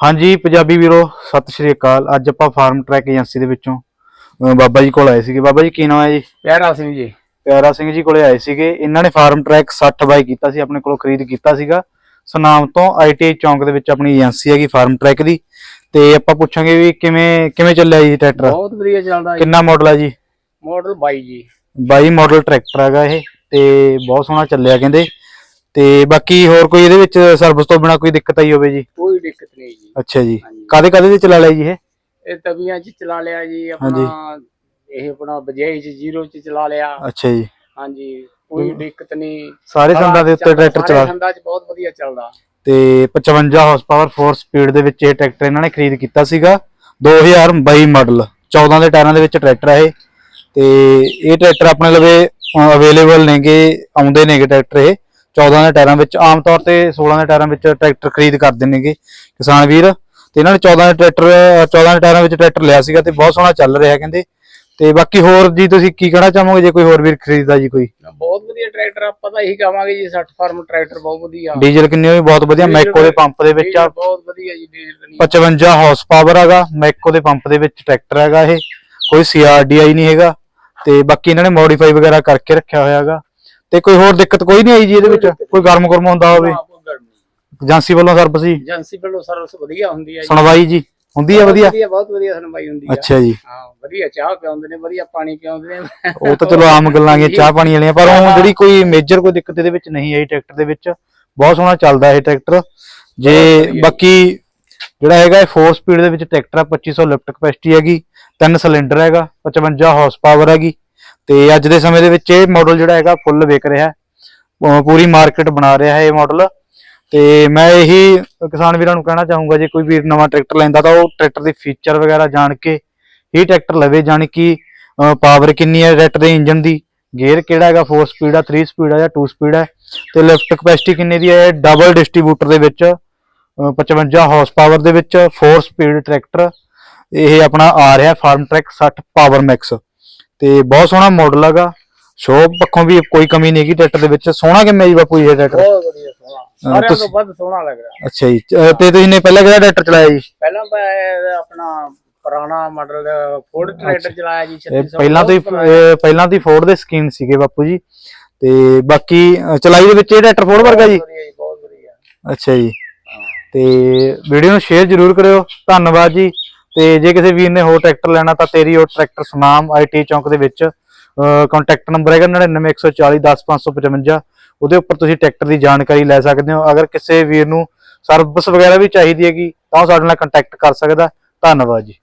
ਹਾਂਜੀ ਪੰਜਾਬੀ ਵੀਰੋ ਸਤਿ ਸ਼੍ਰੀ ਅਕਾਲ। ਅੱਜ ਆਪਾਂ ਫਾਰਮ ਟਰੈਕ ਏਜੰਸੀ ਦੇ ਵਿੱਚੋਂ ਅਹ ਬਾਬਾ ਜੀ ਕੋਲ ਆਏ ਸੀਗੇ। ਬਾਬਾ ਜੀ ਕੀ ਨਾਮ ਹੈ ਜੀ? ਪਿਆਰਾ ਸਿੰਘ ਜੀ। ਪਿਆਰਾ ਸਿੰਘ ਜੀ ਕੋਲੇ ਆਏ ਸੀਗੇ। ਇਹਨਾਂ ਨੇ ਫਾਰਮ ਟਰੈਕ 60 ਬਾਈ ਕੀਤਾ ਸੀ ਆਪਣੇ ਕੋਲੋਂ ਖਰੀਦ ਕੀਤਾ ਸੀਗਾ। ਸੁਨਾਮ ਤੋਂ ਆਈਟੀ ਚੌਂਕ ਦੇ ਵਿੱਚ ਆਪਣੀ ਏਜੰਸੀ ਹੈਗੀ ਫਾਰਮ ਟਰੈਕ ਦੀ। ਤੇ ਆਪਾਂ ਪੁੱਛਾਂਗੇ ਵੀ ਕਿਵੇਂ ਕਿਵੇਂ ਚੱਲਿਆ ਜੀ ਟਰੈਕਟਰ? ਬਹੁਤ ਵਧੀਆ ਚੱਲਦਾ ਜੀ। ਕਿੰਨਾ ਮਾਡਲ ਹੈ ਜੀ? ਮਾਡਲ 22 ਜੀ। 22 ਮਾਡਲ ਟਰੈਕਟਰ ਹੈਗਾ ਇਹ ਤੇ ਬਹੁਤ ਸੋਹਣਾ ਚੱਲਿਆ ਕਹਿੰਦੇ। ਤੇ ਬਾਕੀ ਹੋਰ ਕੋਈ ਇਹਦੇ ਵਿੱਚ ਸਰਵਿਸ ਤੋਂ ਬਿਨਾ ਕੋਈ ਦਿੱਕਤ ਆਈ ਹੋਵੇ ਜੀ? ਕੋਈ ਦਿੱਕਤ ਨਹੀਂ ਜੀ। ਅੱਛਾ ਜੀ। ਹਾਂਜੀ। ਕਾਦੇ ਕਾਦੇ ਤੇ ਚਲਾ ਲਿਆ ਜੀ ਇਹ? ਇਹ ਤਵੀਆਂ 'ਚ ਚਲਾ ਲਿਆ ਜੀ ਆਪਣਾ ਇਹ ਆਪਣਾ ਬਜਾਈ 'ਚ ਜ਼ੀਰੋ 'ਚ ਚਲਾ ਲਿਆ। ਅੱਛਾ ਜੀ। ਹਾਂਜੀ ਕੋਈ ਦਿੱਕਤ ਨਹੀਂ। ਸਾਰੇ ਸੰਦਾਂ ਦੇ ਉੱਤੇ ਟਰੈਕਟਰ ਚਲਾ ਸੰਦਾਂ 'ਚ ਬਹੁਤ ਵਧੀਆ ਚੱਲਦਾ। ਤੇ 55 ਹਾਰਸ ਪਾਵਰ 4 ਸਪੀਡ ਦੇ ਵਿੱਚ ਇਹ ਟਰੈਕਟਰ ਇਹਨਾਂ ਨੇ ਖਰੀਦ ਕੀਤਾ ਸੀਗਾ। 2022 ਮਾਡਲ 14 ਦੇ ਟਾਇਰਾਂ ਦੇ ਵਿੱਚ ਟਰੈਕਟਰ ਹੈ ਇਹ। ਤੇ ਇਹ ਟਰੈਕਟਰ ਆਪਣੇ ਲਵੇ ਅਵੇਲੇਬਲ ਨੇਗੇ ਆਉਂਦੇ ਨੇਗੇ ਟਰੈਕਟਰ ਇਹ। 14 ਦੇ ਟਾਇਰਾਂ ਵਿੱਚ ਆਮ ਤੌਰ ਤੇ 16 ਦੇ ਟਾਇਰਾਂ ਵਿੱਚ ਟਰੈਕਟਰ ਖਰੀਦ ਕਰਦੇ ਨੇਗੇ ਕਿਸਾਨ ਵੀਰ। ਤੇ ਇਹਨਾਂ ਨੇ 14 ਦੇ ਟਰੈਕਟਰ 14 ਦੇ ਟਾਇਰਾਂ ਵਿੱਚ ਟਰੈਕਟਰ ਲਿਆ ਸੀਗਾ ਤੇ ਬਹੁਤ ਸੋਹਣਾ ਚੱਲ ਰਿਹਾ ਕਹਿੰਦੇ। ਤੇ ਬਾਕੀ ਹੋਰ ਜੀ ਤੁਸੀਂ ਕੀ ਕਹਿਣਾ ਚਾਹੋਗੇ ਜੇ ਕੋਈ ਹੋਰ ਵੀਰ ਖਰੀਦਦਾ ਜੀ ਕੋਈ? ਬਹੁਤ ਵਧੀਆ ਟਰੈਕਟਰ ਆਪਾਂ ਤਾਂ ਇਹੀ ਕਹਾਂਗੇ ਜੀ 60 ਫਾਰਮ ਟਰੈਕਟਰ ਬਹੁਤ ਵਧੀਆ। ਡੀਜ਼ਲ ਕਿੰਨੇ ਵੀ ਬਹੁਤ ਵਧੀਆ ਮੈਕੋ ਦੇ ਪੰਪ ਦੇ ਵਿੱਚ ਆ। ਬਹੁਤ ਵਧੀਆ ਜੀ ਡੀਜ਼ਲ ਨਹੀਂ। 55 ਹਾਰਸ ਪਾਵਰ ਹੈਗਾ ਮੈਕੋ ਦੇ ਪੰਪ ਦੇ ਵਿੱਚ ਟਰੈਕਟਰ ਹੈਗਾ ਇਹ। ਕੋਈ ਸੀਆਰਡੀਆਈ ਨਹੀਂ ਹੈਗਾ। ਤੇ ਬਾਕੀ ਇਹਨਾਂ ਨੇ ਮੋਡੀਫਾਈ ਵਗੈਰਾ ਕਰਕੇ ਰੱਖਿਆ ਹੋਇਆ ਹੈਗਾ। ਤੇ ਕੋਈ ਹੋਰ ਦਿੱਕਤ ਕੋਈ ਨਹੀਂ ਆਈ ਜੀ ਇਹਦੇ ਵਿੱਚ? ਕੋਈ ਗਰਮ ਗੁਰਮ ਹੁੰਦਾ ਹੋਵੇ। ਏਜੰਸੀ ਵੱਲੋਂ ਸਰਵਿਸ ਜੀ? ਏਜੰਸੀ ਵੱਲੋਂ ਸਰਵਿਸ ਵਧੀਆ ਹੁੰਦੀ ਹੈ ਸੁਣਵਾਈ ਜੀ? ਹੁੰਦੀ ਹੈ ਵਧੀਆ? ਬਹੁਤ ਵਧੀਆ ਸੁਣਵਾਈ ਹੁੰਦੀ ਹੈ। ਅੱਛਾ ਜੀ। ਹਾਂ ਵਧੀਆ ਚਾਹ ਪਿਆਉਂਦੇ ਨੇ ਵਧੀਆ ਪਾਣੀ ਪਿਆਉਂਦੇ ਨੇ। ਉਹ ਤਾਂ ਚਲੋ ਆਮ ਗੱਲਾਂ ਗੀਆਂ ਚਾਹ ਪਾਣੀ ਵਾਲੀਆਂ ਪਰ ਉਹ ਜਿਹੜੀ ਕੋਈ ਮੇਜਰ ਕੋਈ ਦਿੱਕਤ ਇਹਦੇ ਵਿੱਚ ਨਹੀਂ ਆਈ ਟਰੈਕਟਰ ਦੇ ਵਿੱਚ ਬਹੁਤ ਸੋਹਣਾ ਚੱਲਦਾ ਇਹ ਟਰੈਕਟਰ। ਜੇ ਬਾਕੀ ਜਿਹੜਾ ਹੈਗਾ ਇਹ 4 ਸਪੀਡ ਦੇ ਵਿੱਚ ਟਰੈਕਟਰ ਆ 2500 ਲਿਫਟ ਕਪੈਸਿਟੀ ਹੈਗੀ ਤਿੰਨ ਸਿਲੰਡਰ ਹੈਗਾ 55 ਹਾਰਸ ਪਾਵਰ ਹੈਗੀ। ਤੇ ਅੱਜ ਦੇ ਸਮੇਂ ਦੇ ਵਿੱਚ ਇਹ ਮਾਡਲ ਜਿਹੜਾ ਹੈਗਾ ਫੁੱਲ ਵਿਕ ਰਿਹਾ ਹੈ। ਪੂਰੀ ਮਾਰਕੀਟ ਬਣਾ ਰਿਹਾ ਹੈ ਇਹ ਮਾਡਲ ਤੇ ਮੈਂ ਇਹੀ ਕਿਸਾਨ ਵੀਰਾਂ ਨੂੰ ਕਹਿਣਾ ਚਾਹੂੰਗਾ, ਜੇ ਕੋਈ ਵੀਰ ਨਵਾਂ ਟਰੈਕਟਰ ਲੈਂਦਾ ਤਾਂ ਉਹ ਟਰੈਕਟਰ ਦੇ ਫੀਚਰ ਵਗੈਰਾ ਜਾਣ ਕੇ ਹੀ ਟਰੈਕਟਰ ਲਵੇ, ਜਾਣੀ ਕਿ ਪਾਵਰ ਕਿੰਨੀ ਹੈ ਟਰੈਕਟਰ ਦੇ ਇੰਜਨ ਦੀ ਗੇਅਰ ਕਿਹੜਾ ਹੈਗਾ 4 ਸਪੀਡ ਆ 3 ਸਪੀਡ ਆ ਜਾਂ 2 ਸਪੀਡ ਹੈ ਤੇ ਲਿਫਟ ਕਪੈਸਿਟੀ ਕਿੰਨੀ ਦੀ ਹੈ ਡਬਲ ਡਿਸਟ੍ਰੀਬਿਊਟਰ ਦੇ ਵਿੱਚ, ਅਹ 55 ਹਾਰਸ ਪਾਵਰ ਦੇ ਵਿੱਚ 4 ਸਪੀਡ ਟਰੈਕਟਰ ਇਹ ਆਪਣਾ ਆ ਰਿਹਾ ਫਾਰਮ ਟਰੈਕ 60 ਪਾਵਰ ਮੈਕਸ ਤੇ ਬਹੁਤ ਸੋਹਣਾ ਮਾਡਲ ਹੈਗਾ। ਸ਼ੋਪ ਪੱਖੋਂ ਵੀ ਕੋਈ ਕਮੀ ਨਹੀਂ ਹੈਗੀ ਟਰੈਕਟਰ ਦੇ ਵਿੱਚ। ਸੋਹਣਾ ਕਿਵੇਂ ਜੀ ਬਾਪੂ ਇਹ ਟਰੈਕਟਰ ਬਹੁਤ ਵਧੀਆ ਸੋਹਣਾ। ਸਾਰਿਆਂ ਤੋਂ ਤੁਸੀਂ- ਵੱਧ ਸੋਹਣਾ ਲੱਗ ਰਿਹਾ। ਅੱਛਾ ਜੀ। ਅਹ ਤੇ ਤੁਸੀਂ ਨੇ ਪਹਿਲਾਂ ਕਿਹੜਾ ਟਰੈਕਟਰ ਚਲਾਇਆ ਜੀ? ਪਹਿਲਾਂ ਮੈਂ ਆਪਣਾ ਪੁਰਾਣਾ ਮਾਡਲ ਫੋਰਡ ਟਰੈਕਟਰ ਚਲਾਇਆ ਜੀ ਇਹ 3600 ਪਹਿਲਾਂ ਤੋਂ ਹੀ ਇਹ ਪਹਿਲਾਂ ਤੋਂ ਹੀ ਫੋਰਡ ਦੇ ਸਕੀਨ ਸੀਗੇ ਬਾਪੂ ਜੀ। ਤੇ ਬਾਕੀ ਅਹ ਚਲਾਈ ਦੇ ਵਿੱਚ ਇਹ ਟਰੈਕਟਰ ਫੋਰਡ ਵਰਗਾ ਜੀ? ਵਧੀਆ ਜੀ ਬਹੁਤ ਵਧੀਆ। ਅੱਛਾ ਜੀ। ਤੇ ਵੀਡੀਓ ਨੂੰ ਸ਼ੇਅਰ ਜ਼ਰੂਰ ਕਰਿਓ। ਧੰਨਵਾਦ ਜੀ। ਤੇ ਜੇ ਕਿਸੇ ਵੀਰ ਨੇ ਹੋਰ ਟਰੈਕਟਰ ਲੈਣਾ ਤਾਂ ਤੇਰੀ ਉਹ ਟਰੈਕਟਰ ਸੁਨਾਮ ਆਈਟੀ ਚੌਂਕ ਦੇ ਵਿੱਚ ਕੰਟੈਕਟ ਨੰਬਰ ਹੈਗਾ 9914410555 ਉਹਦੇ ਉੱਪਰ ਤੁਸੀਂ ਟਰੈਕਟਰ ਦੀ ਜਾਣਕਾਰੀ ਲੈ ਸਕਦੇ ਹੋ। ਅਗਰ ਕਿਸੇ ਵੀਰ ਨੂੰ ਸਰਵਿਸ ਵਗੈਰਾ ਵੀ ਚਾਹੀਦੀ ਹੈਗੀ, ਤਾਂ ਉਹ ਸਾਡੇ ਨਾਲ ਕੰਟੈਕਟ ਕਰ ਸਕਦਾ। ਧੰਨਵਾਦ ਜੀ।